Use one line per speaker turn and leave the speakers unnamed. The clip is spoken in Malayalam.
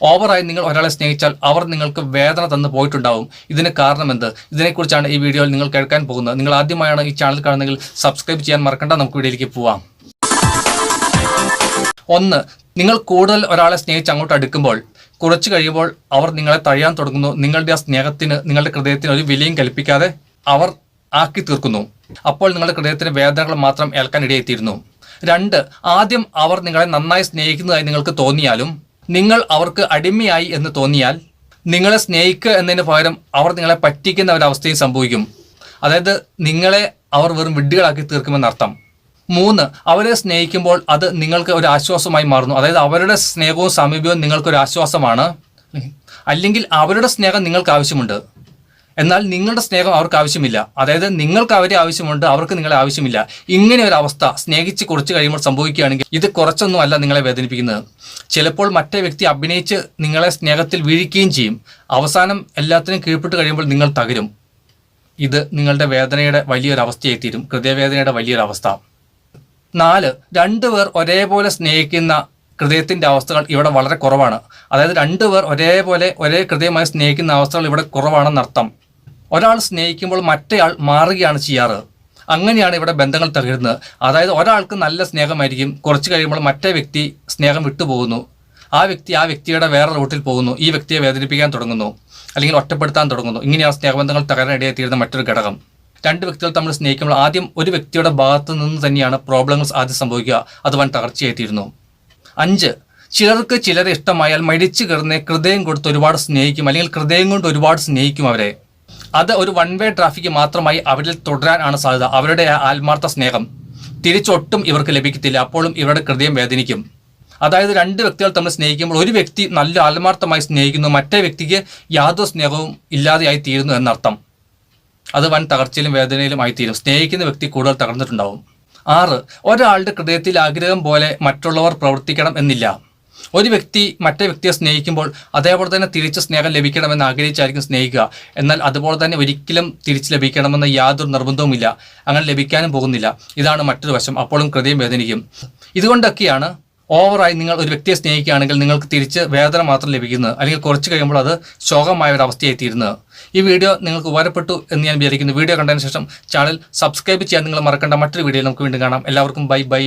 ഓവറായി നിങ്ങൾ ഒരാളെ സ്നേഹിച്ചാൽ അവർ നിങ്ങൾക്ക് വേദന തന്നു പോയിട്ടുണ്ടാവും. ഇതിന് കാരണം എന്ത്? ഇതിനെക്കുറിച്ചാണ് ഈ വീഡിയോയിൽ നിങ്ങൾ കേൾക്കാൻ പോകുന്നത്. നിങ്ങൾ ആദ്യമായാണ് ഈ ചാനൽ കാണുന്നതെങ്കിൽ സബ്സ്ക്രൈബ് ചെയ്യാൻ മറക്കണ്ട. നമുക്ക് വീഡിയോയിലേക്ക് പോവാം. ഒന്ന് നിങ്ങൾ കൂടുതൽ ഒരാളെ സ്നേഹിച്ച് അങ്ങോട്ട് അടുക്കുമ്പോൾ കുറച്ച് കഴിയുമ്പോൾ അവർ നിങ്ങളെ തഴയാൻ തുടങ്ങുന്നു. നിങ്ങളുടെ ആ സ്നേഹത്തിന് നിങ്ങളുടെ ഹൃദയത്തിന് ഒരു വിലയും കൽപ്പിക്കാതെ അവർ ആക്കി തീർക്കുന്നു. അപ്പോൾ നിങ്ങളുടെ ഹൃദയത്തിന് വേദനകൾ മാത്രം ഏൽക്കാൻ ഇടയെത്തിയിരുന്നു രണ്ട് ആദ്യം അവർ നിങ്ങളെ നന്നായി സ്നേഹിക്കുന്നതായി നിങ്ങൾക്ക് തോന്നിയാലും നിങ്ങൾ അവർക്ക് അടിമയായി എന്ന് തോന്നിയാൽ നിങ്ങളെ സ്നേഹിക്കുക എന്നതിന് പകരം അവർ നിങ്ങളെ പറ്റിക്കുന്ന ഒരവസ്ഥയും സംഭവിക്കും. അതായത് നിങ്ങളെ അവർ വെറും വിഡ്ഢികളാക്കി തീർക്കുമെന്നർത്ഥം മൂന്ന് അവരെ സ്നേഹിക്കുമ്പോൾ അത് നിങ്ങൾക്ക് ഒരു ആശ്വാസമായി മാറുന്നു. അതായത് അവരുടെ സ്നേഹവും സമീപവും നിങ്ങൾക്കൊരു ആശ്വാസമാണ്. അല്ലെങ്കിൽ അവരുടെ സ്നേഹം നിങ്ങൾക്ക് ആവശ്യമുണ്ട്. എന്നാൽ നിങ്ങളുടെ സ്നേഹം അവർക്ക് ആവശ്യമില്ല. അതായത് നിങ്ങൾക്ക് അവരെ ആവശ്യമുണ്ട് അവർക്ക് നിങ്ങളെ ആവശ്യമില്ല. ഇങ്ങനെ ഒരു അവസ്ഥ സ്നേഹിച്ച് കുറച്ച് കഴിയുമ്പോൾ സംഭവിക്കുകയാണെങ്കിൽ ഇത് കുറച്ചൊന്നും അല്ല നിങ്ങളെ വേദനിപ്പിക്കുന്നത്. ചിലപ്പോൾ മറ്റേ വ്യക്തി അഭിനയിച്ച് നിങ്ങളെ സ്നേഹത്തിൽ വീഴിക്കുകയും ചെയ്യും. അവസാനം എല്ലാത്തിനും കീഴ്പ്പെട്ട് കഴിയുമ്പോൾ നിങ്ങൾ തകരും. ഇത് നിങ്ങളുടെ വേദനയുടെ വലിയൊരു അവസ്ഥയായി തീരും. ഹൃദയവേദനയുടെ വലിയൊരു അവസ്ഥ. നാല് രണ്ടുപേർ ഒരേപോലെ സ്നേഹിക്കുന്ന ഹൃദയത്തിന്റെ അവസ്ഥകൾ ഇവിടെ വളരെ കുറവാണ്. അതായത് രണ്ടുപേർ ഒരേപോലെ ഒരേ ഹൃദയമായി സ്നേഹിക്കുന്ന അവസ്ഥകൾ ഇവിടെ കുറവാണെന്നർത്ഥം. ഒരാൾ സ്നേഹിക്കുമ്പോൾ മറ്റേയാൾ മാറുകയാണ് ചെയ്യാറ്. അങ്ങനെയാണ് ഇവിടെ ബന്ധങ്ങൾ തകരുന്നത്. അതായത് ഒരാൾക്ക് നല്ല സ്നേഹമായിരിക്കും കുറച്ച് കഴിയുമ്പോൾ മറ്റേ വ്യക്തി സ്നേഹം വിട്ടുപോകുന്നു. ആ വ്യക്തി ആ വ്യക്തിയുടെ വേറെ റൂട്ടിൽ പോകുന്നു ഈ വ്യക്തിയെ വേദനിപ്പിക്കാൻ തുടങ്ങുന്നു അല്ലെങ്കിൽ ഒറ്റപ്പെടുത്താൻ തുടങ്ങുന്നു. ഇങ്ങനെയാണ് സ്നേഹബന്ധങ്ങൾ തകരാനിടയെ തീരുന്ന മറ്റൊരു ഘടകം. രണ്ട് വ്യക്തികൾ തമ്മിൽ സ്നേഹിക്കുമ്പോൾ ആദ്യം ഒരു വ്യക്തിയുടെ ഭാഗത്തു നിന്ന് തന്നെയാണ് പ്രോബ്ലങ്ങൾ ആദ്യം സംഭവിക്കുക. അത് വൻ തകർച്ചയായിത്തീരുന്നു അഞ്ച് ചിലർക്ക് ചിലരെ ഇഷ്ടമായാൽ മടിച്ചു കയറുന്ന ഹൃദയം കൊടുത്ത് ഒരുപാട് സ്നേഹിക്കും അല്ലെങ്കിൽ ഹൃദയം കൊണ്ട് ഒരുപാട് സ്നേഹിക്കും അവരെ. അത് ഒരു വൺ വേ ട്രാഫിക് മാത്രമായി അവരിൽ തുടരാനാണ് സാധ്യത. അവരുടെ ആത്മാർത്ഥ സ്നേഹം. തിരിച്ചൊട്ടും ഇവർക്ക് ലഭിക്കത്തില്ല. അപ്പോഴും ഇവരുടെ ഹൃദയം വേദനിക്കും. അതായത് രണ്ട് വ്യക്തികൾ തമ്മിൽ സ്നേഹിക്കുമ്പോൾ ഒരു വ്യക്തി നല്ല ആത്മാർത്ഥമായി സ്നേഹിക്കുന്നു മറ്റേ വ്യക്തിക്ക് യാതൊരു സ്നേഹവും ഇല്ലാതെയായി തീരുന്നു എന്നർത്ഥം. അത് വൻ തകർച്ചയിലും വേദനയിലും ആയി തീരും സ്നേഹിക്കുന്ന വ്യക്തി കൂടുതൽ തകർന്നിട്ടുണ്ടാവും. ആറ് ഒരാളുടെ ഹൃദയത്തിൽ ആഗ്രഹം പോലെ മറ്റുള്ളവർ പ്രവർത്തിക്കണം എന്നില്ല. ഒരു വ്യക്തി മറ്റേ വ്യക്തിയെ സ്നേഹിക്കുമ്പോൾ അതേപോലെ തന്നെ തിരിച്ച് സ്നേഹം ലഭിക്കണമെന്ന് ആഗ്രഹിച്ചായിരിക്കും സ്നേഹിക്കുക. എന്നാൽ അതുപോലെ തന്നെ ഒരിക്കലും തിരിച്ച് ലഭിക്കണമെന്ന് യാതൊരു നിർബന്ധവുമില്ല. അങ്ങനെ ലഭിക്കാനും പോകുന്നില്ല. ഇതാണ് മറ്റൊരു വശം. അപ്പോഴും ഹൃദയം വേദനിക്കും. ഇതുകൊണ്ടൊക്കെയാണ് ഓവറായി നിങ്ങൾ ഒരു വ്യക്തിയെ സ്നേഹിക്കുകയാണെങ്കിൽ നിങ്ങൾക്ക് തിരിച്ച് വേദന മാത്രം ലഭിക്കുന്നത്. അല്ലെങ്കിൽ കുറച്ച് കഴിയുമ്പോൾ അത് ശോകമായ ഒരു അവസ്ഥയായി തീരുന്നത്. ഈ വീഡിയോ നിങ്ങൾക്ക് ഉപകാരപ്പെട്ടു എന്ന് ഞാൻ വിചാരിക്കുന്നു. വീഡിയോ കണ്ടതിന് ശേഷം ചാനൽ സബ്സ്ക്രൈബ് ചെയ്യാൻ നിങ്ങൾ മറക്കേണ്ട. മറ്റൊരു വീഡിയോയിൽ നമുക്ക് വീണ്ടും കാണാം. എല്ലാവർക്കും ബൈ ബൈ.